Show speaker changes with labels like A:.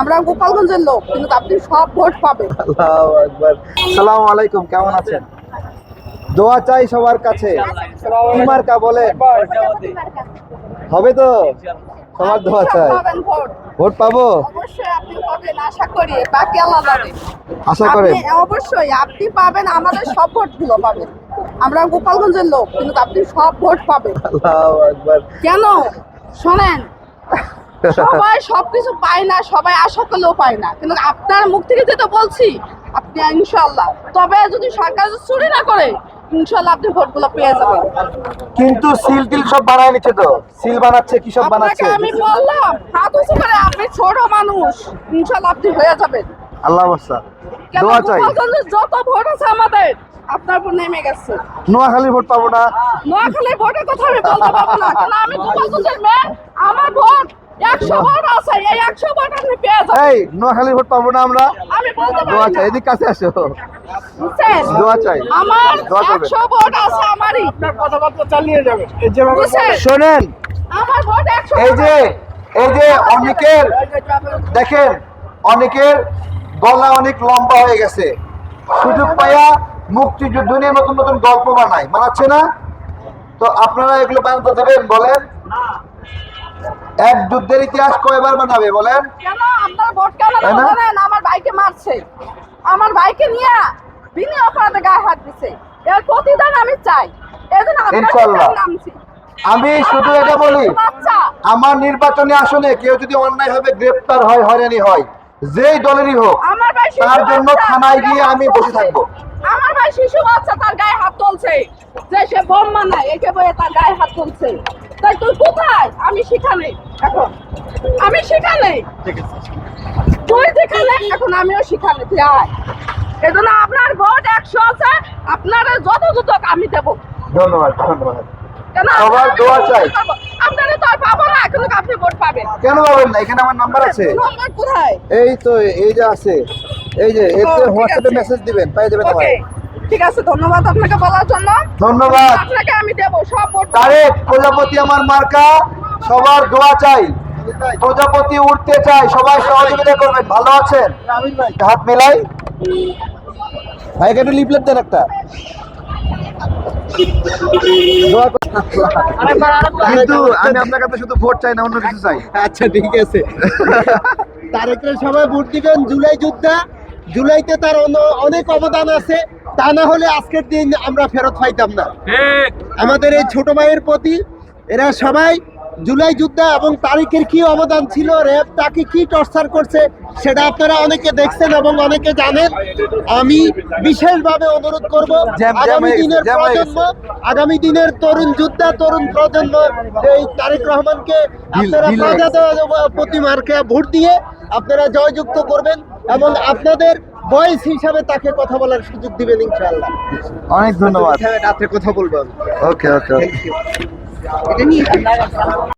A: আমরা গোপালগঞ্জের লোক কিন্তু আপনি সব ভোট পাবেন।
B: আল্লাহু আকবার। আসসালামু আলাইকুম কেমন আছেন? দোয়া চাই সবার কাছে। কি মার্কা বলেন? হবে তো? সবার দোয়া চাই।
A: ভোট।
B: ভোট পাবো?
A: অবশ্যই আপনি পাবেন আশা করি। বাকি আল্লাহ জানে।
B: আশা করেন।
A: অবশ্যই আপনি পাবেন আমাদের সব ভোটগুলো পাবেন। আমরা গোপালগঞ্জের লোক কিন্তু আপনি সব ভোট পাবেন।
B: আল্লাহু আকবার।
A: কেন? শোনেন। সবাই সবকিছু পায় না সবাই আশা করলেও পায় না। কিন্তু আপনার মুখ থেকে যেটা বলছি আপনি ইনশাল্লাহ তবে যদি সরকার চুরি না করে ইনশাল্লাহ আপনি ভোটগুলো পেয়ে যাবেন।
B: কিন্তু সিল টিল সব বানায় নিচ্ছে তো। সিল বানাচ্ছে কি সব বানাচ্ছে?
A: আমি বললাম হাত উঁচু করে আপনি ছোট মানুষ ইনশাল্লাহ আপনি হয়ে যাবেন।
B: আল্লাহ বস্তা দোয়া চাই।
A: যত ভোট আছে আমাদের আপনার উপর নেমে গেছে।
B: নোয়াখালী ভোট পাবো না।
A: নোয়াখালী ভোটের কথা আমি বলতে পারব না। কারণ আমি গোপালগঞ্জের মেয়ে আমার ভোট এই একশো ভোট আপনি পেয়ে যাবেন।
B: এই নোয়াখালী ভোট পাবো না আমরা? দোয়া চাই এদিক কাছে আসো? দোয়া চাই। দোয়া করবেন। শোনেন। এই যে এই যে অনেকের দেখেন অনেকের গলা অনেক লম্বা হয়ে গেছে। সুযোগ পাইয়া মুক্তিযুদ্ধ নিয়ে নতুন নতুন গল্প বানায়। মানাচ্ছে না? তো আপনারা এগুলো বানাতে দেবেন বলেন। এক যুদ্ধের ইতিহাস কয়বার বানাবে বলেন?
A: কেন? আপনার ভোট কেন জানেন আমার ভাইকে মারছে। আমার ভাইকে নিয়ে বিনি অপরাধে গায়ে হাত দিছে। এর প্রতিদান আমি চাই। এজন্য
B: আমি শুধু এটা বলি আমার নির্বাচনী আসনে কেউ যদি অন্যায় ভাবে গ্রেপ্তার হয় হয়রানি হয় যেই দলেরই হোক তার জন্য থানায় গিয়ে আমি বসে থাকব।
A: আমার ভাই শিশু বাচ্চা তার গায়ে হাত তুলছে। যে সে বোম মানায় একে বয়ে তার গায়ে হাত তুলছে। তাই তুই কোথায়? আমি সেখানে। এখন। আমি সেখানে। তুই যেখানে এখন আমিও সেখানে। তুই আয়। এজন্য আপনার ভোট একশো আছে। আপনারা যত দ্রুত আমি দেবো।
B: ধন্যবাদ ধন্যবাদ। সবার দোয়া চাই।
A: আপনারা তো আর পাবো না আপনি ভোট পাবেন।
B: কেন পাবেন না? এখানে আমার নাম্বার আছে।
A: নম্বর কোথায়?
B: এই তো এই যে আছে। এই যে এতে হোয়াটসঅ্যাপে মেসেজ দিবেন পাই
A: ওকে ঠিক আছে ধন্যবাদ আপনাকে বলার জন্য।
B: ধন্যবাদ।
A: আপনাকে
B: তারেক প্রজাপতি আমার মার্কা সবার দোয়া চাই। প্রজাপতি উঠতে চাই সবাই সহযোগিতা করবেন। ভালো আছেন? হাত মেলাই। ভাইকে একটু লিফলেট দেন একটা। কিন্তু আমি আপনার কাছে শুধু ভোট চাই না অন্য কিছু চাই।
C: আচ্ছা ঠিক আছে। তারেকের সবাই ভোট দিবেন জুলাই যোদ্ধা। জুলাইতে তার অনেক অবদান আছে তা না হলে আজকের দিন আমরা ফেরত পাইতাম না। আমাদের এই ছোট ভাইয়ের প্রতি এরা সবাই জুলাই যোদ্ধা এবং তারিখের কি অবদান ছিল র্যাব তাকে কি টর্চার করছে সেটা আপনারা অনেকে দেখছেন এবং অনেকে জানেন। আমি বিশেষভাবে অনুরোধ করব আগামী দিনের প্রজন্ম আগামী দিনের তরুণ যোদ্ধা তরুণ প্রজন্ম এই তারেক রহমানকে আপনারা প্রতিমারকে ভোট দিয়ে আপনারা জয়যুক্ত করবেন এবং আপনাদের ভয়েস হিসাবে তাকে কথা বলার সুযোগ দিবেন ইনশাআল্লাহ।
B: অনেক ধন্যবাদ।
C: রাত্রে কথা বলবেন
B: ওকে ওকে
C: এটা নিয়ে